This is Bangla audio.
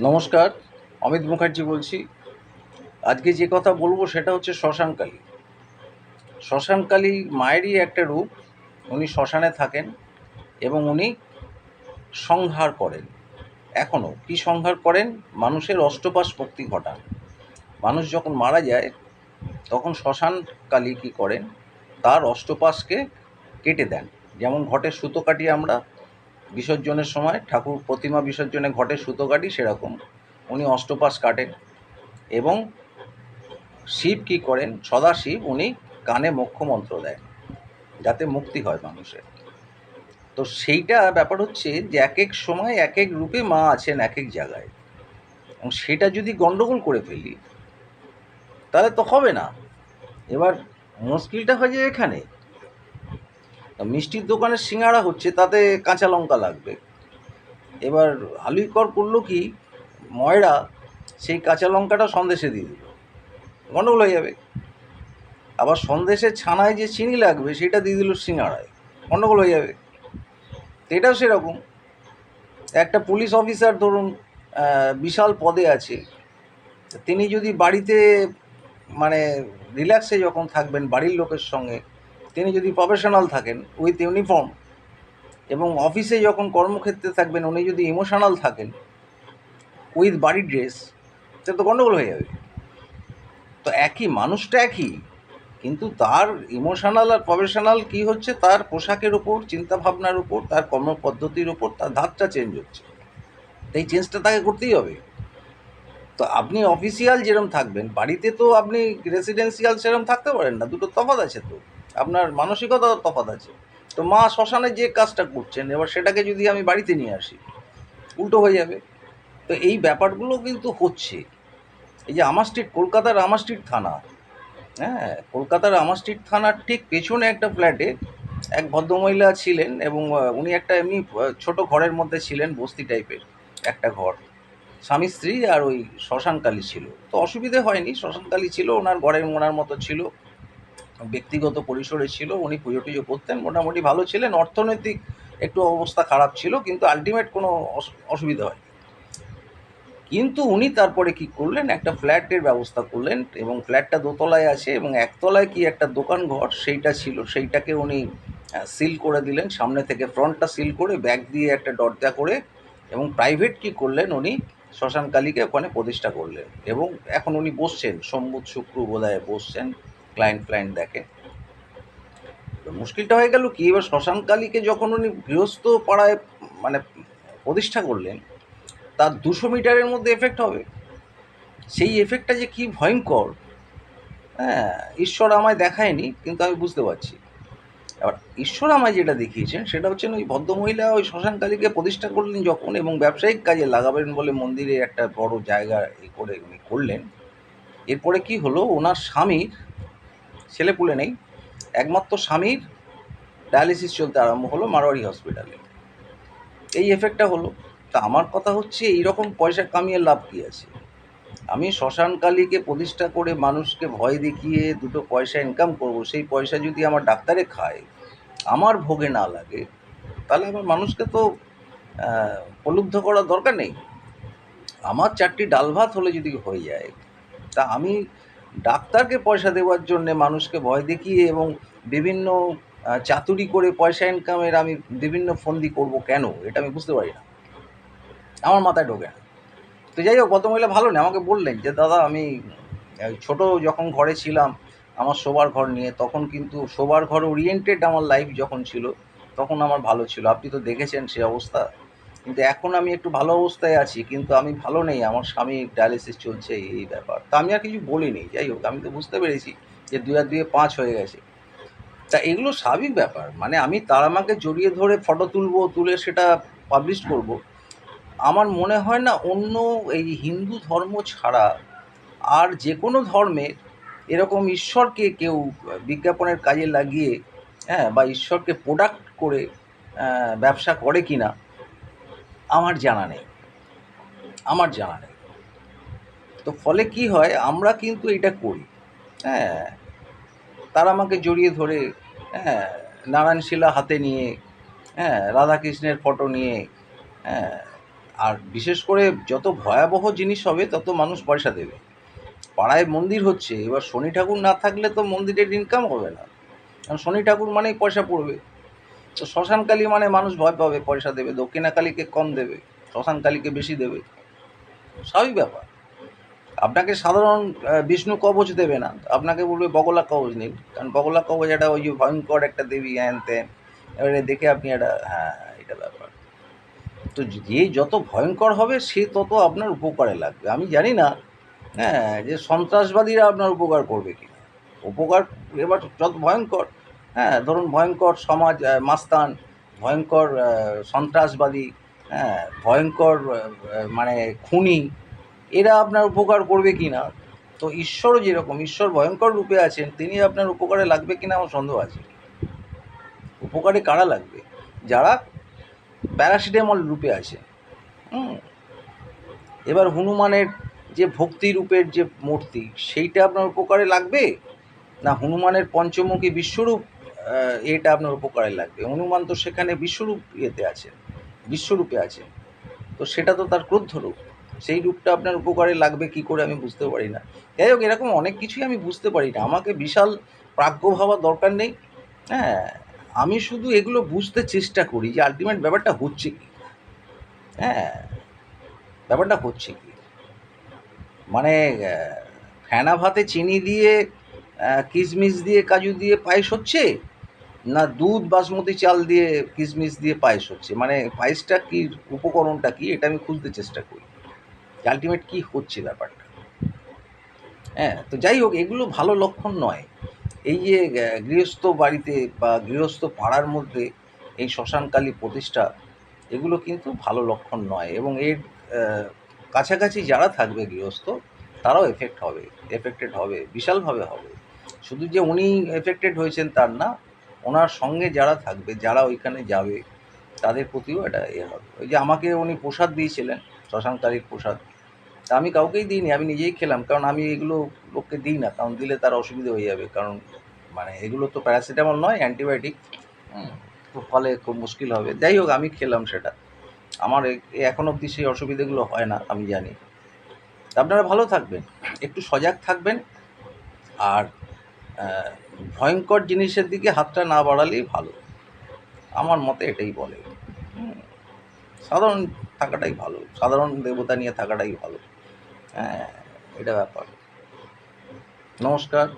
নমস্কার, অমিত মুখার্জি বলছি। আজকে যে কথা বলব সেটা হচ্ছে শ্মশানকালী শ্মশানকালী মায়েরই একটা রূপ, উনি শ্মশানে থাকেন এবং উনি সংহার করেন। এখনও কী সংহার করেন? মানুষের অষ্টপাস মুক্তি ঘটান। মানুষ যখন মারা যায়, তখন শ্মশানকালী কী করেন? তার অষ্টপাশকে কেটে দেন। যেমন ঘটে সুতো কাটি আমরা বিসর্জনের সময় ঠাকুর প্রতিমা বিসর্জনে ঘটে সুতো কাটি সেরকম। উনি অষ্টপাশ কাটেন এবং শিব কি করেন? সদাশিব উনি কানে মোক্ষ মন্ত্র দেন, যাতে মুক্তি হয় মানুষের। তো সেইটা ব্যাপার হচ্ছে যে এক এক সময় এক এক রূপে মা আছেন এক এক জায়গায়। এবং সেটা যদি গণ্ডগোল করে ফেলি, তাহলে তো হবে না। এবার মুশকিলটা হয়ে যায় এখানে। মিষ্টির দোকানের সিঙ্গাড়া হচ্ছে, তাতে কাঁচা লঙ্কা লাগবে। এবার আলুইকর করল কি, ময়রা সেই কাঁচা লঙ্কাটা সন্দেশে দিয়ে দিল। গণ্ডগোল হয়ে যাবে। আবার সন্দেশের ছানায় যে চিনি লাগবে, সেটা দিয়ে দিল সিঙ্গাড়ায়। গণ্ডগোল হয়ে যাবে। তো এটাও সেরকম। একটা পুলিশ অফিসার ধরুন বিশাল পদে আছে। তিনি যদি বাড়িতে মানে রিল্যাক্সে যখন থাকবেন, বাড়ির লোকের সঙ্গে তিনি যদি প্রফেশনাল থাকেন উইথ ইউনিফর্ম এবং অফিসে যখন কর্মক্ষেত্রে থাকবেন, উনি যদি ইমোশনাল থাকেন উইথ বাড়ির ড্রেস সে তো গণ্ডগোল হয়ে যাবে। তো একই, মানুষটা একই, কিন্তু তার ইমোশনাল আর প্রফেশনাল কি হচ্ছে? তার পোশাকের উপর, চিন্তাভাবনার উপর, তার কর্মপদ্ধতির উপর, তার ধাতটা চেঞ্জ হচ্ছে। এই চেঞ্জটা তাকে করতেই হবে। তো আপনি অফিসিয়াল যেরকম থাকবেন, বাড়িতে তো আপনি রেসিডেন্সিয়াল সেরকম থাকতে পারেন না, দুটো তফাৎ আছে তো। আপনার মানসিকতাও তফাৎ আছে। তো মা শ্মশানে যে কাজটা করছেন, এবার সেটাকে যদি আমি বাড়িতে নিয়ে আসি, উল্টো হয়ে যাবে। তো এই ব্যাপারগুলো কিন্তু হচ্ছে। এই যে আমার স্ট্রিট কলকাতার আমার স্ট্রিট থানা হ্যাঁ কলকাতার আমার স্ট্রিট থানার ঠিক পেছনে একটা ফ্ল্যাটে এক ভদ্রমহিলা ছিলেন এবং উনি একটা এমনি ছোট ঘরের মধ্যে ছিলেন, বস্তি টাইপের একটা ঘর। স্বামী স্ত্রী আর ওই শ্মশানকালী ছিল। তো অসুবিধে হয়নি, শ্মশানকালী ছিল, ওনার ঘরের ওনার মতো ছিল। ব্যক্তিগত পরিসরে ছিল, উনি পুজো টুজো করতেন, মোটামুটি ভালো ছিলেন। অর্থনৈতিক একটু অবস্থা খারাপ ছিল, কিন্তু আলটিমেট কোনো অসুবিধা হয়নি। কিন্তু উনি তারপরে কি করলেন, একটা ফ্ল্যাটের ব্যবস্থা করলেন এবং ফ্ল্যাটটা দোতলায় আছে এবং একতলায় কি একটা দোকান ঘর সেইটা ছিল। সেইটাকে উনি সিল করে দিলেন, সামনে থেকে ফ্রন্টটা সিল করে ব্যাগ দিয়ে একটা দরজা করে এবং প্রাইভেট কি করলেন উনি, শ্মশানকালীকে ওখানে প্রতিষ্ঠা করলেন এবং এখন উনি বসছেন, সোমবুধ শুক্র বোধহয় বসছেন। ক্লায়েন্ট ক্লায়েন্ট দেখে। মুশকিলটা হয়ে গেল কি? এবার শ্মশানকালীকে যখন উনি গৃহস্থ পাড়ায় মানে প্রতিষ্ঠা করলেন, তার দুশো মিটারের মধ্যে এফেক্ট হবে। সেই এফেক্টটা যে কি ভয়ঙ্কর হ্যাঁ ঈশ্বর আমায় দেখায়নি, কিন্তু আমি বুঝতে পারছি। এবার ঈশ্বর আমায় যেটা দেখিয়েছেন, সেটা হচ্ছে ওই ভদ্রমহিলা ওই শ্মশানকালীকে প্রতিষ্ঠা করলেন যখন এবং ব্যবসায়িক কাজে লাগাবেন বলে মন্দিরে একটা বড় জায়গা করে উনি করলেন। এরপরে কি হলো? ওনার স্বামীর ছেলেপুলে নেই। একমাত্র স্বামীর ডায়ালিসিস চলতে আরম্ভ হলো মারোয়ারি হসপিটালে। এই এফেক্টটা হলো। তা আমার কথা হচ্ছে এই রকম পয়সা কামিয়ে লাভ কী আছে? আমি শ্মশানকালীকে প্রতিষ্ঠা করে মানুষকে ভয় দেখিয়ে দুটো পয়সা ইনকাম করব, সেই পয়সা যদি আমার ডাক্তারে খায়, আমার ভোগে না লাগে, তাহলে আমার মানুষকে তো প্রলুব্ধ করার দরকার নেই। আমার চারটি ডাল ভাত হলে যদি হয়ে যায়, তা আমি ডাক্তারকে পয়সা দেওয়ার জন্য মানুষকে ভয় দেখিয়ে এবং বিভিন্ন চাতুরি করে পয়সা ইনকামের আমি বিভিন্ন ফন্দি করব কেন? এটা আমি বুঝতে পারি না। আমার মাথায় ঢোকে না। তো যাই হোক গত মহিলা ভালো নেই আমাকে বললেন যে, দাদা, আমি ছোট যখন ঘরে ছিলাম, আমার শোবার ঘর নিয়ে, তখন কিন্তু শোবার ঘর ওরিয়েন্টেড আমার লাইফ যখন ছিল, তখন আমার ভালো ছিল। আপনি তো দেখেছেন সে অবস্থা। কিন্তু এখন আমি একটু ভালো অবস্থায় আছি, কিন্তু আমি ভালো নেই, আমার স্বামী ডায়ালিসিস চলছে, এই ব্যাপার। তা আমি আর কিছু বলিনি, যাই হোক, আমি তো বুঝতে পেরেছি যে দুই আর দুয়ে পাঁচ হয়ে গেছে। তা এগুলো স্বাভাবিক ব্যাপার মানে আমি তার আমাকে জড়িয়ে ধরে ফটো তুলবো, তুলে সেটা পাবলিশ করব। আমার মনে হয় না অন্য এই হিন্দু ধর্ম ছাড়া আর যে কোনো ধর্মের এরকম ঈশ্বরকে কেউ বিজ্ঞাপনের কাজে লাগিয়ে হ্যাঁ বা ঈশ্বরকে প্রোডাক্ট করে ব্যবসা করে কি না আমার জানা নেই। আমার জানা নেই। তো ফলে কি হয়, আমরা কিন্তু এটা করি। হ্যাঁ তারা আমাকে জড়িয়ে ধরে হ্যাঁ নারায়ণ শিলা হাতে নিয়ে হ্যাঁ রাধাকৃষ্ণের ফটো নিয়ে হ্যাঁ আর বিশেষ করে যত ভয়াবহ জিনিস হবে, তত মানুষ পয়সা দেবে। পাড়ায় মন্দির হচ্ছে, এবার শনি ঠাকুর না থাকলে তো মন্দিরের ইনকাম হবে না। কারণ শনি ঠাকুর মানেই পয়সা পড়বে। তো শ্মশানকালী মানে মানুষ ভয় পাবে, পয়সা দেবে, দক্ষিণাকালীকে কম দেবে, শ্মশানকালীকে বেশি দেবে। স্বাভাবিক ব্যাপার। আপনাকে সাধারণ বিষ্ণু কবচ দেবে না। আপনাকে বলবে বগলা কবচ নিন। কারণ বগলা কবচ একটা ওই ভয়ঙ্কর একটা দেবী হ্যান ত্যান এবারে দেখে আপনি একটা হ্যাঁ এটা ব্যাপার। তো যে যত ভয়ঙ্কর হবে, সে তত আপনার উপকারে লাগবে। আমি জানি না হ্যাঁ যে সন্ত্রাসবাদীরা আপনার উপকার করবে কি উপকার এবার যত ভয়ঙ্কর হ্যাঁ ধরুন ভয়ঙ্কর সমাজ মাস্তান, ভয়ঙ্কর সন্ত্রাসবাদী হ্যাঁ ভয়ঙ্কর মানে খুনি, এরা আপনার উপকার করবে কি না? তো ঈশ্বরও যেরকম, ঈশ্বর ভয়ঙ্কর রূপে আছেন, তিনি আপনার উপকারে লাগবে কিনা আমার সন্দেহ আছে। উপকারে কারা লাগবে? যারা প্যারাসিটামল রূপে আছে। হুম। এবার হনুমানের যে ভক্তি রূপের যে মূর্তি, সেইটা আপনার উপকারে লাগবে? না হনুমানের পঞ্চমুখী বিশ্বরূপ এটা আপনার উপকারে লাগবে। হনুমান তো সেখানে বিশ্বরূপ ইয়েতে আছে, বিশ্বরূপে আছে। তো সেটা তো তার ক্রোধ রূপ। সেই রূপটা আপনার উপকারে লাগবে কি করে আমি বুঝতে পারি না। যাই হোক, এরকম অনেক কিছুই আমি বুঝতে পারি না। আমাকে বিশাল প্রাজ্ঞ ভাবার দরকার নেই। হ্যাঁ আমি শুধু এগুলো বুঝতে চেষ্টা করি যে আলটিমেট ব্যাপারটা হচ্ছে কি। হ্যাঁ ব্যাপারটা হচ্ছে কি। মানে ফেনা ভাতে চিনি দিয়ে কিশমিশ দিয়ে, কাজু দিয়ে পায়েস হচ্ছে? না, দুধ, বাসমতি, চাল দিয়ে, কিশমিশ দিয়ে পায়েস হচ্ছে। মানে পায়েসটা কি, উপকরণটা কি, এটা আমি খুঁজতে চেষ্টা করি। আলটিমেট কি হচ্ছে ব্যাপারটা। হ্যাঁ তো যাই হোক, এগুলো ভালো লক্ষণ নয়। এই যে গৃহস্থ বাড়িতে বা গৃহস্থ পাড়ার মধ্যে এই শ্মশানকালী প্রতিষ্ঠা, এগুলো কিন্তু ভালো লক্ষণ নয়। এবং এর কাছাকাছি যারা থাকবে গৃহস্থ, তারাও এফেক্ট হবে এফেক্টেড হবে, বিশালভাবে হবে। শুধু যে উনি এফেক্টেড হয়েছেন তার না ওনার সঙ্গে যারা থাকবে, যারা ওইখানে যাবে, তাদের প্রতিও এটা এ হবে। ওই যে আমাকে উনি প্রসাদ দিয়েছিলেন শ্মশানকালীর প্রসাদ। তা আমি কাউকেই দিইনি, আমি নিজেই খেলাম, কারণ আমি এগুলো লোককে দিই না, কারণ দিলে তার অসুবিধা হয়ে যাবে, কারণ মানে এগুলো তো প্যারাসিটামল নয়, অ্যান্টিবায়োটিক। তো ফলে খুব মুশকিল হবে। যাই হোক, আমি খেলাম সেটা। আমার এখন অবধি সেই অসুবিধেগুলো হয় না, আমি জানি। আপনারা ভালো থাকবেন, একটু সজাগ থাকবেন, আর ভয়ঙ্কর জিনিসের দিকে হাতটা না বাড়ালেই ভালো। আমার মতে এটাই বলে। সাধারণ থাকাটাই ভালো। সাধারণ দেবতা নিয়ে থাকাটাই ভালো। হ্যাঁ এটা ব্যাপার। নমস্কার।